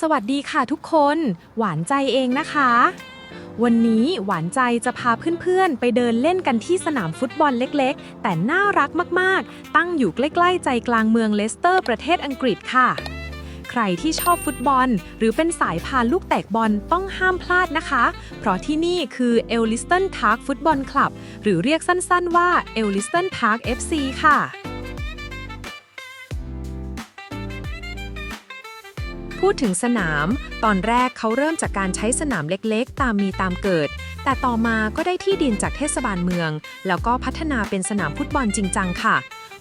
สวัสดีค่ะทุกคน หวานใจเองนะคะ วันนี้หวานใจจะพาเพื่อนๆ ไปเดินเล่นกันที่สนามฟุตบอลเล็กๆ แต่น่ารักมากๆ ตั้งอยู่ใกล้ๆ ใจกลางเมืองเลสเตอร์ประเทศอังกฤษค่ะ ใครที่ชอบฟุตบอล หรือเป็นสายพาลูกแตกบอลต้องห้ามพลาดนะคะ เพราะที่นี่คือเอลลิสตันพาร์คฟุตบอลคลับหรือเรียกสั้นๆว่าเอลลิสตันพาร์ค FC ค่ะ พูดถึงสนาม ตอนแรกเขาเริ่มจากการใช้สนามเล็กๆ ตามมีตามเกิด แต่ต่อมาก็ได้ที่ดินจากเทศบาลเมือง แล้วก็พัฒนาเป็นสนามฟุตบอลจริงจังค่ะ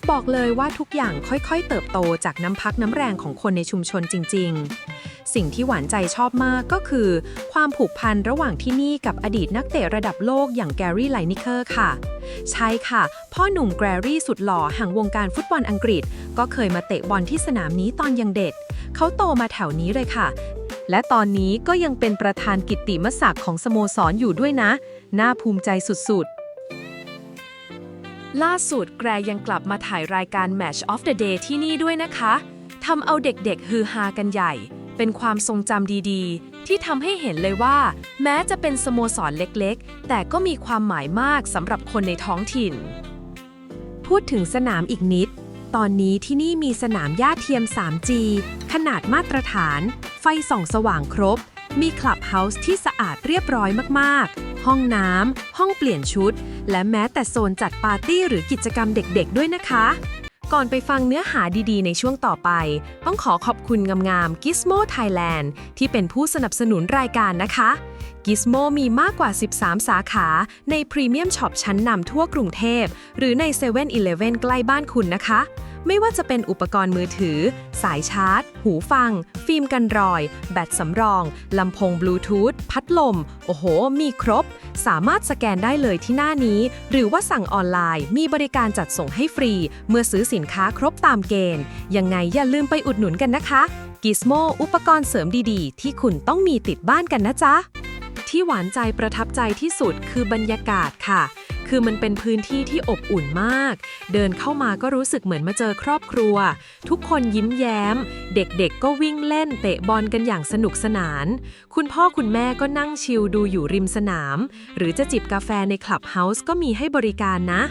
บอกเลยว่าทุกอย่างค่อยๆ เติบโตจากน้ำพักน้ำแรงของคนในชุมชนจริง ๆ สิ่งที่หวานใจชอบมากก็คือ ความผูกพันระหว่างที่นี่กับอดีตนักเตะระดับโลกอย่างแกรี่ไลนิเคอร์ค่ะ ใช่ค่ะ พ่อหนุ่มแกรี่สุดหล่อห่างวงการฟุตบอลอังกฤษ ก็เคยมาเตะบอลที่สนามนี้ตอนยังเด็ก เขาโตมาแถวนี้เลยค่ะ และตอนนี้ก็ยังเป็นประธานกิตติมศักดิ์ของสโมสรอยู่ด้วยนะ น่าภูมิใจสุดๆล่าสุดแกรยังกลับมาถ่ายรายการ Match of the Day ที่นี่ด้วยนะคะ ทำเอาเด็กๆ ฮือฮากันใหญ่ เป็นความทรงจำดีๆ ที่ทำให้เห็นเลยว่า แม้จะเป็นสโมสรเล็กๆ แต่ก็มีความหมายมากสำหรับคนในท้องถิ่น พูดถึงสนามอีกนิด ตอนนี้ที่นี่มีสนามหญ้าเทียม 3G ขนาดมาตรฐาน ไฟส่องสว่างครบ มีคลับเฮาส์ที่สะอาดเรียบร้อยมาก ๆ ห้องน้ำ ห้องเปลี่ยนชุด และแม้แต่โซนจัดปาร์ตี้หรือกิจกรรมเด็กๆ ด้วยนะคะ ก่อนไปฟังเนื้อหาดีๆ ในช่วงต่อไป ต้องขอขอบคุณงามๆ Gizmo Thailand ที่เป็นผู้สนับสนุนรายการนะคะ Gizmo มีมากกว่า 13 สาขา ในพรีเมียมช็อปชั้นนำทั่วกรุงเทพ หรือใน7 e เ e ่ e อใกล้บ้านคุณนะคะ ไม่ว่าจะเป็นอุปกรณ์มือถือ สายชาร์จ หูฟัง ฟิล์มกันรอย แบตสำรอง ลำโพงบลูทูธ พัดลม โอ้โห มีครบ สามารถสแกนได้เลยที่หน้านี้ หรือว่าสั่งออนไลน์ มีบริการจัดส่งให้ฟรี เมื่อซื้อสินค้าครบตามเกณฑ์ ยังไงอย่าลืมไปอุดหนุนกันนะคะกิสโมอุปกรณ์เสริมดีๆ ที่คุณต้องมีติดบ้านกันนะจ๊ะ ที่หวานใจประทับใจที่สุดคือบรรยากาศค่ะ คือมันเป็นพื้นที่ที่อบอุ่นมาก เดินเข้ามาก็รู้สึกเหมือนมาเจอครอบครัว ทุกคนยิ้มแย้ม เด็กๆ ก็วิ่งเล่นเตะบอลกันอย่างสนุกสนาน คุณพ่อคุณแม่ก็นั่งชิลดูอยู่ริมสนาม หรือจะจิบกาแฟในคลับเฮาส์ก็มีให้บริการนะ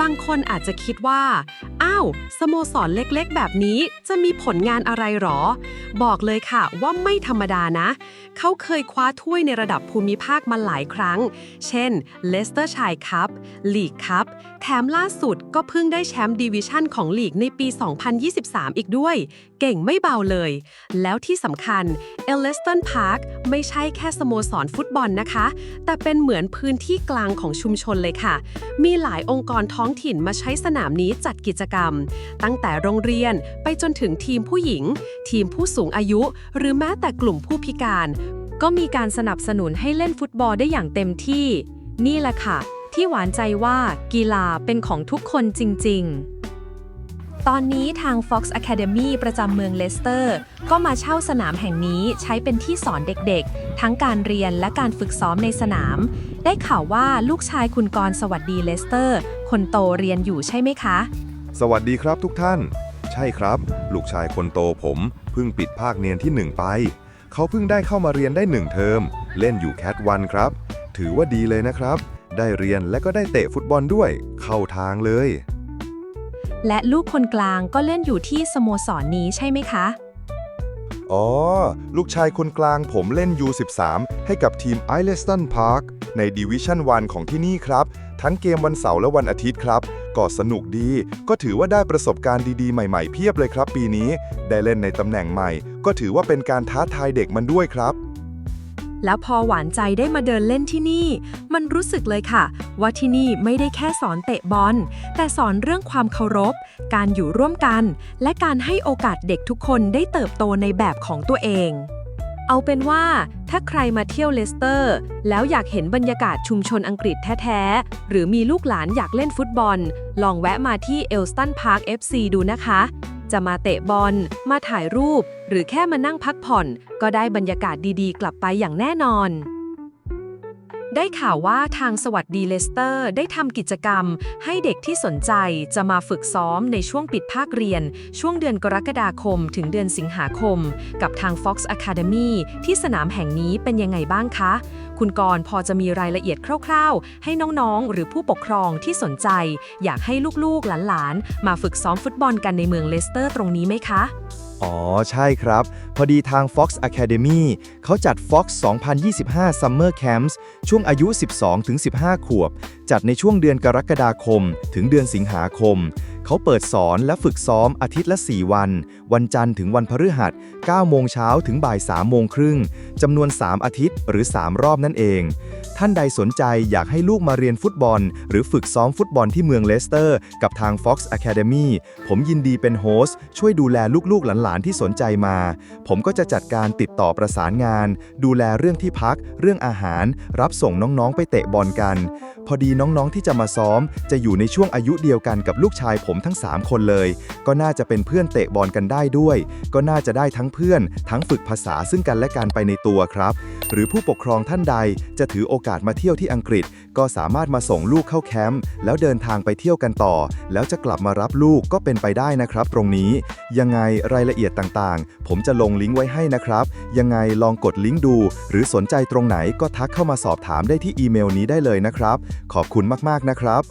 บางคนอาจจะคิดว่า อ้าว สโมสรเล็กๆ แบบนี้จะมีผลงานอะไรหรอ บอกเลยค่ะว่าไม่ธรรมดานะ เขาเคยคว้าถ้วยในระดับภูมิภาคมาหลายครั้ง เช่นเลสเตอร์ชัยคัพลีกคัพแถมล่าสุดก็เพิ่งได้แชมป์ดิวิชั่นของลีกในปี 2023 อีกด้วย เก่งไม่เบาเลย แล้วที่สำคัญเอลเลสตันพาร์คไม่ใช่แค่สโมสรฟุตบอลนะคะ แต่เป็นเหมือนพื้นที่กลางของชุมชนเลยค่ะ มีหลายองค์กรท้องถิ่นมาใช้สนามนี้จัดกิจกรรม ตั้งแต่โรงเรียนไปจนถึงทีมผู้หญิง ทีมผู้สูงอายุ หรือแม้แต่กลุ่มผู้พิการ ก็มีการสนับสนุนให้เล่นฟุตบอลได้อย่างเต็มที่ นี่แหละค่ะ ที่หวานใจว่ากีฬาเป็นของทุกคนจริง ๆ ตอนนี้ทาง Fox Academy ประจำเมืองเลสเตอร์ ก็มาเช่าสนามแห่งนี้ใช้เป็นที่สอนเด็กๆ ทั้งการเรียนและการฝึกซ้อมในสนาม ได้ข่าวว่าลูกชายคุณกรสวัสดีเลสเตอร์ คนโตเรียนอยู่ใช่ไหมคะ สวัสดีครับทุกท่าน ใช่ครับ ลูกชายคนโตผมเพิ่งปิดภาคเรียนที่1ไป เขาเพิ่งได้เข้ามาเรียนได้1เทอม เล่นอยู่แคทวันครับ ถือว่าดีเลยนะครับ ได้เรียนและก็ได้เตะฟุตบอลด้วย เข้าทางเลย และลูกคนกลางก็เล่นอยู่ที่สโมสรนี้ใช่ไหมคะ อ๋อ ลูกชายคนกลางผมเล่น U13 ให้กับทีม i l e s t o n Park ในดิวิชั่น1ของที่นี่ครับ ทั้งเกมวันเสาร์และวันอาทิตย์ครับ ก็สนุกดี ก็ถือว่าได้ประสบการณ์ดีๆ ใหม่ๆ เพียบเลยครับปีนี้ ได้เล่นในตำแหน่งใหม่ ก็ถือว่าเป็นการท้าทายเด็กมันด้วยครับ แล้วพอหวานใจได้มาเดินเล่นที่นี่ มันรู้สึกเลยค่ะ ว่าที่นี่ไม่ได้แค่สอนเตะบอล แต่สอนเรื่องความเคารพ การอยู่ร่วมกัน และการให้โอกาสเด็กทุกคนได้เติบโตในแบบของตัวเอง เอาเป็นว่าถ้าใครมาเที่ยวเลสเตอร์ แล้วอยากเห็นบรรยากาศชุมชนอังกฤษแท้ ๆ หรือมีลูกหลานอยากเล่นฟุตบอล ลองแวะมาที่เอลสตันพาร์ค FC ดูนะคะ จะมาเตะบอล มาถ่ายรูป หรือแค่มานั่งพักผ่อน ก็ได้บรรยากาศดีๆ กลับไปอย่างแน่นอน ได้ข่าวว่าทางสวัสดีเลสเตอร์ ได้ทำกิจกรรม ให้เด็กที่สนใจจะมาฝึกซ้อมในช่วงปิดภาคเรียน ช่วงเดือนกรกฎาคมถึงเดือนสิงหาคม กับทาง Fox Academy ที่สนามแห่งนี้เป็นยังไงบ้างคะ คุณกรณ์พอจะมีรายละเอียดคร่าวๆ ให้น้องๆ หรือผู้ปกครองที่สนใจ อยากให้ลูกๆหลานๆ มาฝึกซ้อมฟุตบอลกันในเมืองเลสเตอร์ตรงนี้ไหมคะ อ๋อ ใช่ครับ พอดีทาง Fox Academy เขาจัด Fox 2025 Summer Camps ช่วงอายุ 12-15 ขวบ จัดในช่วงเดือนกรกฎาคม ถึงเดือนสิงหาคม เขาเปิดสอนและฝึกซ้อมอาทิตย์ละ 4 วัน วันจันทร์ถึงวันพฤหัส 9 โมงเช้าถึงบ่าย 3 โมงครึ่งจำนวน 3 อาทิตย์หรือ 3 รอบนั่นเอง ท่านใดสนใจอยากให้ลูกมาเรียนฟุตบอล หรือฝึกซ้อมฟุตบอลที่เมืองเลสเตอร์ กับทาง Fox Academy ผมยินดีเป็นโฮสต์ช่วยดูแลลูกๆหลานๆที่สนใจมา ผมก็จะจัดการติดต่อประสานงาน ดูแลเรื่องที่พัก เรื่องอาหาร รับส่งน้องๆไปเตะบอลกัน พอดีน้องๆที่จะมาซ้อม จะอยู่ในช่วงอายุเดียวกันกับลูกชายผมทั้ง 3 คนเลย ก็น่าจะเป็นเพื่อนเตะบอลกันได้ด้วย ก็น่าจะได้ทั้งเพื่อน ทั้งฝึกภาษาซึ่งกันและกันไปในตัวครับ หรือผู้ปกครองท่านใดจะถือโอกาสมาเที่ยวที่อังกฤษ ก็สามารถมาส่งลูกเข้าแคมป์แล้วเดินทางไปเที่ยวกันต่อ แล้วจะกลับมารับลูกก็เป็นไปได้นะครับ ตรงนี้ ยังไงรายละเอียดต่างๆ ผมจะลงลิงก์ไว้ให้นะครับ ยังไงลองกดลิงก์ดู หรือสนใจตรงไหนก็ทักเข้ามาสอบถามได้ที่อีเมลนี้ได้เลยนะครับ ขอบคุณมากๆนะครับ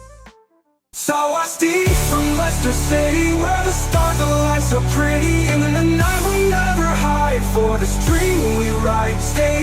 So I see from Leicester City where the stars align so pretty In the night we never hide for this dream we ride Stadium